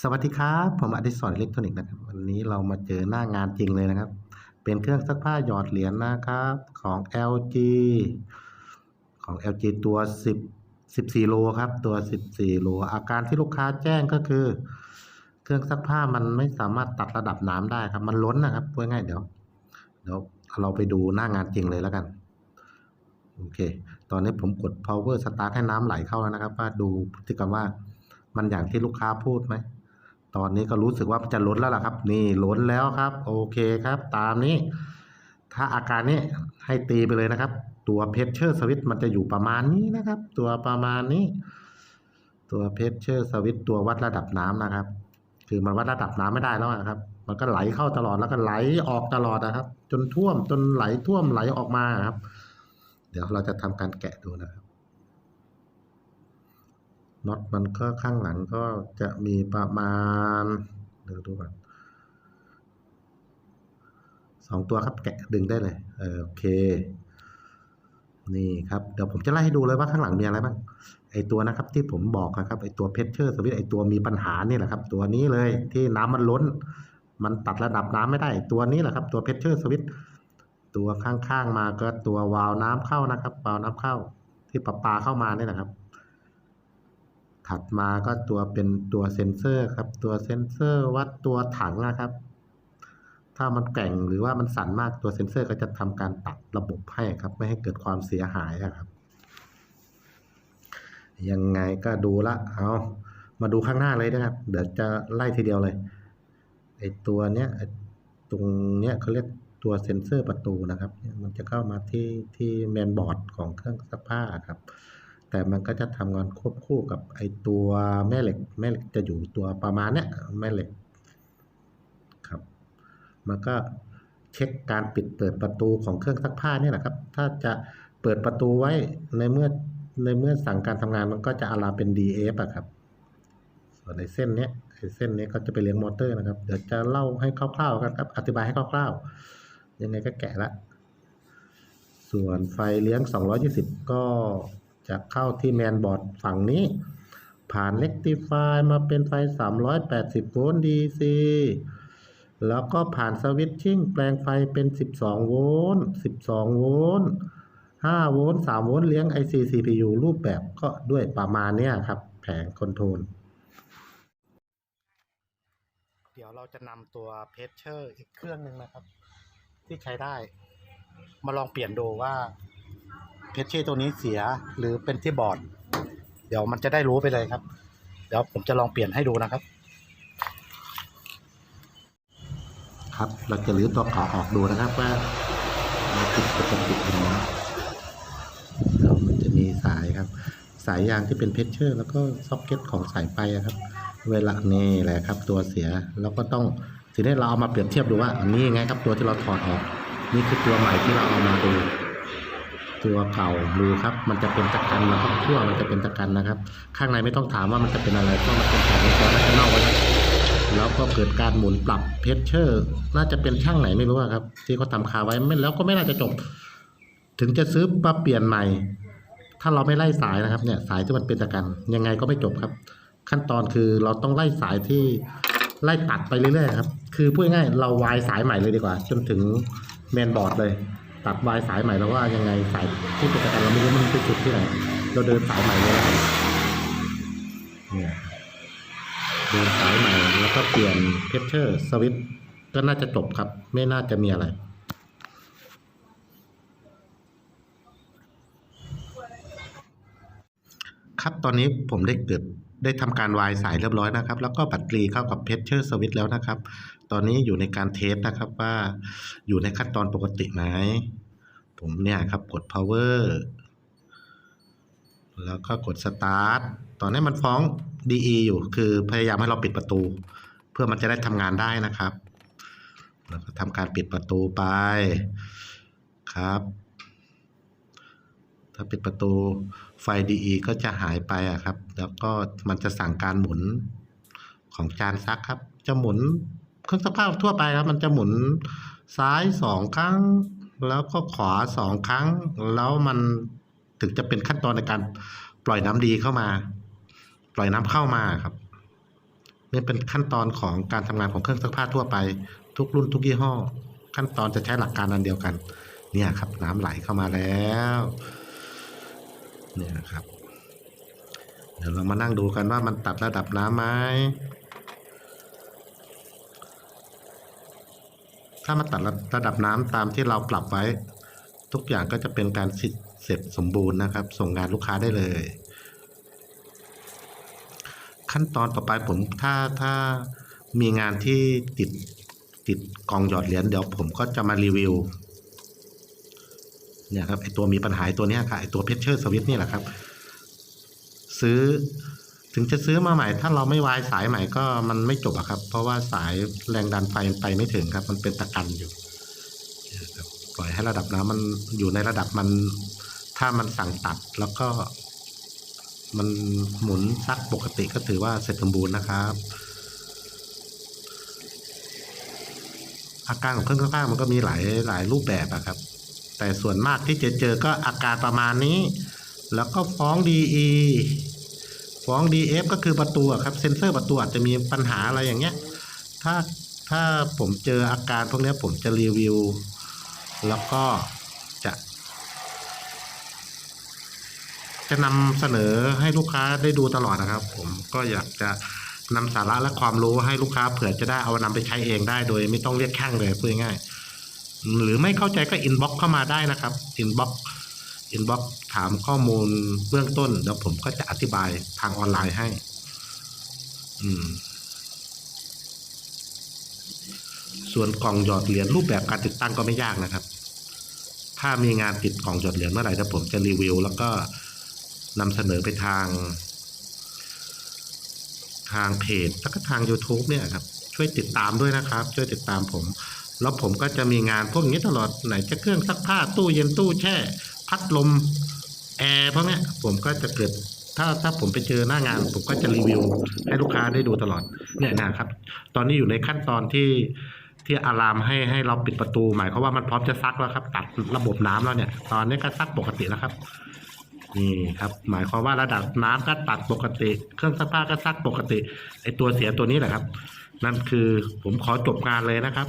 สวัสดีครับ ผมอดิศรอิเล็กทรอนิกส์นะครับ วันนี้เรามาเจอหน้างานจริงเลยนะครับ เป็นเครื่องซักผ้าหยอดเหรียญนะครับ ของ LG ของ LG ตัว 10 14โลครับ ตัว 14โลอาการที่ลูกค้าแจ้งก็คือ เครื่องซักผ้ามันไม่สามารถตัดระดับน้ำได้ครับ มันล้นนะครับพูดง่ายเดี๋ยวเดี๋ยวเราไปดูหน้างานจริงเลยแล้วกันโอเค ตอนนี้ผมกด power start ให้น้ำไหลเข้าแล้วนะครับ ว่าดูพฤติกรรมว่ามันอย่างที่ลูกค้าพูดไหม ตอนนี้ก็รู้สึกว่าจะล้นแล้วล่ะครับ นี่ล้นแล้วครับ โอเคครับ ตามนี้ ถ้าอาการนี้ให้ตีไปเลยนะครับ ตัวเพชเชอร์สวิตมันจะอยู่ประมาณนี้นะครับ ตัวประมาณนี้ ตัวเพชเชอร์สวิตตัววัดระดับน้ำนะครับ คือมันวัดระดับน้ำไม่ได้แล้วนะครับ มันก็ไหลเข้าตลอดแล้วก็ไหลออกตลอดนะครับ จนท่วมจนไหลท่วมไหลออกมาครับ เดี๋ยวเราจะทำการแกะดูนะครับ น็อตมันก็ข้างหลังก็จะมีประมาณเดี๋ยวดูก่อนสองตัวครับแกะดึงได้เลยเออโอเค นี่ครับเดี๋ยวผมจะไล่ให้ดูเลยว่าข้างหลังมีอะไรบ้างไอตัวนะครับที่ผมบอกนะครับไอตัวเพชเชอร์สวิตไอตัวมีปัญหานี่แหละครับ ตัวนี้เลยที่น้ำมันล้น มันตัดระดับน้ำไม่ได้ ตัวนี้แหละครับ ตัวเพชเชอร์สวิตตัวข้างๆมาก็ตัววาล์วน้ำเข้านะครับวาล์วน้ำเข้า ที่ประปาเข้ามานี่แหละครับ ถัดมาก็ตัวเป็นตัวเซ็นเซอร์ครับ ตัวเซ็นเซอร์วัดตัวถังนะครับ ถ้ามันแกว่งหรือว่ามันสั่นมากตัวเซ็นเซอร์ก็จะทำการตัดระบบให้ครับ ไม่ให้เกิดความเสียหายอะครับ ยังไงก็ดูละเอามาดูข้างหน้าเลยนะครับ เดี๋ยวจะไล่ทีเดียวเลยไอตัวเนี้ยตรงเนี้ยเขาเรียกตัวเซ็นเซอร์ประตูนะครับ มันจะเข้ามาที่ที่แมนบอร์ดของเครื่องซักผ้าครับ แต่มันก็จะทำงานควบคู่กับไอตัวแม่เหล็ก แม่เหล็กจะอยู่ตัวประมาณเนี้ยแม่เหล็กครับ มันก็เช็คการปิดเปิดประตูของเครื่องซักผ้าเนี่ยแหละครับ ถ้าจะเปิดประตูไว้ในเมื่อในเมื่อสั่งการทำงานมันก็จะอาราเป็น DF อะครับ ส่วนในเส้นเนี้ยเส้นนี้ก็จะไปเลี้ยงมอเตอร์นะครับ เดี๋ยวจะเล่าให้คร่าวๆกันครับ อธิบายให้คร่าวๆ ยังไงก็แกะละ ส่วนไฟเลี้ยง 220 ก็ จะเข้าที่แมนบอร์ดฝั่งนี้ ผ่านเ e กติฟายมาเป็นไฟ 380 โวลต์ DC แล้วก็ผ่านสวิตชิ่งแปลงไฟเป็น 12 โวลต์ 12 โวลต์ 5 โวลต์ 3 โวลต์เลี้ยง IC CPU รูปแบบก็ด้วยประมาณเนี้ยครับ แผงคอนโทรล เดี๋ยวเราจะนำตัวเพชเชอร์อีกเครื่องหนึ่งนะครับ ที่ใช้ได้ มาลองเปลี่ยนดูว่า เพชเชอร์ตัวนี้เสียหรือเป็นที่บอด เดี๋ยวมันจะได้รู้ไปเลยครับ เดี๋ยวผมจะลองเปลี่ยนให้ดูนะครับ ครับเราจะรื้อตัวเก่าออกดูนะครับว่ามันผิดปกติยังไงแล้วมันจะมีสายครับ สายยางที่เป็นเพชเชอร์ แล้วก็ซ็อกเก็ตของสายไฟอะครับ เวลานี่แหละครับ ตัวเสียเราก็ต้องทีนี้เราเอามาเปรียบเทียบดูว่าอันนี้ไงครับตัวที่เราถอดออก นี่คือตัวใหม่ที่เราเอามาดู ตัวเก่าดูครับ มันจะเป็นตะกันนะครับขั้วมันจะเป็นตะกันนะครับ ข้างในไม่ต้องถามว่ามันจะเป็นอะไรเพราะมันเป็นแผงตัวนักนอกไว้แล้วแล้วก็เกิดการหมุนปรับเพชเชอร์ น่าจะเป็นช่างไหนไม่รู้อะครับ ที่เขาทำคาไว้ไม่แล้วก็ไม่น่าจะจบ ถึงจะซื้อมาเปลี่ยนใหม่ ถ้าเราไม่ไล่สายนะครับเนี่ยสายที่มันเป็นตะกัน ยังไงก็ไม่จบครับ ขั้นตอนคือเราต้องไล่สายที่ไล่ตัดไปเรื่อยๆครับ คือพูดง่ายเราวายสายใหม่เลยดีกว่า จนถึงเมนบอร์ดเลย ตัดวายสายใหม่แล้วว่ายังไงสายที่เป็นตะกันเราไม่รู้มันเป็นจุดที่ไหนเราเดินสายใหม่เลยเนี่ยเดินสายใหม่แล้วก็เปลี่ยนเพชเชอร์สวิตก็น่าจะจบครับ ไม่น่าจะมีอะไรครับตอนนี้ผมได้เกิด ได้ทำการวายสายเรียบร้อยนะครับ แล้วก็บัตรกรีเข้ากับเพชเชอร์สวิตแล้วนะครับ ตอนนี้อยู่ในการเทสนะครับว่าอยู่ในขั้นตอนปกติไหมผมเนี่ยครับกด power แล้วก็กด start ตอนนี้มันฟ้อง DE อยู่ คือพยายามให้เราปิดประตู เพื่อมันจะได้ทำงานได้นะครับ แล้วก็ทำการปิดประตูไปครับ ถ้าปิดประตูไฟ DE ก็จะหายไปอะครับ แล้วก็มันจะสั่งการหมุนของจานซักครับ จะหมุนเครื่องซักผ้าทั่วไปครับ มันจะหมุนซ้ายสองครั้ง แล้วก็ขวาสองครั้ง แล้วมันถึงจะเป็นขั้นตอนในการปล่อยน้ำดีเข้ามา ปล่อยน้ำเข้ามาครับนี่เป็นขั้นตอนของการทำงานของเครื่องซักผ้าทั่วไป ทุกรุ่นทุกยี่ห้อ ขั้นตอนจะใช้หลักการอันเดียวกัน เนี่ยครับ น้ำไหลเข้ามาแล้ว เนี่ยนะครับ เดี๋ยวเรามานั่งดูกันว่ามันตัดระดับน้ำไหมถ้ามันตัดระดับน้ำตามที่เราปรับไว้ ทุกอย่างก็จะเป็นการเสร็จสมบูรณ์นะครับ ส่งงานลูกค้าได้เลย ขั้นตอนต่อไปผมถ้าถ้ามีงานที่ติดติดกองหยอดเหรียญเดี๋ยวผมก็จะมารีวิว เนี่ยครับไอตัวมีปัญหาไอ้ตัวเนี้ยครับไอตัวเพชเชอร์สวิตนี่แหละครับ ซื้อถึงจะซื้อมาใหม่ ถ้าเราไม่วายสายใหม่ก็มันไม่จบอะครับ เพราะว่าสายแรงดันไฟไปไม่ถึงครับ มันเป็นตะกันอยู่ปล่อยให้ระดับน้ำมันอยู่ในระดับมัน ถ้ามันสั่งตัดแล้วก็มันหมุนซักปกติก็ถือว่าเสร็จสมบูรณ์นะครับ อาการของเครื่องซักผ้ามันก็มีหลายหลายรูปแบบอะครับ แต่ส่วนมากที่จะเจอก็อาการประมาณนี้ แล้วก็ฟ้อง DE ฟ้อง DF ก็คือประตูครับเซนเซอร์ประตูอาจจะมีปัญหาอะไรอย่างเงี้ย ถ้าถ้าผมเจออาการพวกนี้ผมจะรีวิว แล้วก็จะ จะนำเสนอให้ลูกค้าได้ดูตลอดนะครับ ผมก็อยากจะนำสาระและความรู้ให้ลูกค้าเผื่อจะได้เอานำไปใช้เองได้โดยไม่ต้องเรียกช่างเลยพูดง่ายๆ หรือไม่เข้าใจก็อินบ็อกเข้ามาได้นะครับอินบ็อกอินบ็อกถามข้อมูลเบื้องต้นเดี๋ยวผมก็จะอธิบายทางออนไลน์ให้ อืม ส่วนกล่องหยอดเหรียญรูปแบบการติดตั้งก็ไม่ยากนะครับ ถ้ามีงานติดกล่องหยอดเหรียญเมื่อไหร่เดี๋ยวผมจะรีวิว แล้วก็นำเสนอไปทาง ทางเพจแล้วก็ทาง YouTube เนี่ยครับ ช่วยติดตามด้วยนะครับ ช่วยติดตามผม แล้วผมก็จะมีงานพวกนี้ตลอดไหนจะเครื่องซักผ้าตู้เย็นตู้แช่ พัดลมแอร์พวกนี้ผมก็จะเกิดถ้าถ้าผมไปเจอหน้างาน ผมก็จะรีวิว ให้ลูกค้าได้ดูตลอดเนี่ยนะครับ ตอนนี้อยู่ในขั้นตอนที่ที่อารามให้ให้เราปิดประตู หมายความว่ามันพร้อมจะซักแล้วครับ ตัดระบบน้ำแล้วเนี่ย ตอนนี้ก็ซักปกติแล้วครับนี่ครับ หมายความว่าระดับน้ำก็ตัดปกติ เครื่องซักผ้าก็ซักปกติไอตัวเสียตัวนี้แหละครับ นั่นคือผมขอจบงานเลยนะครับ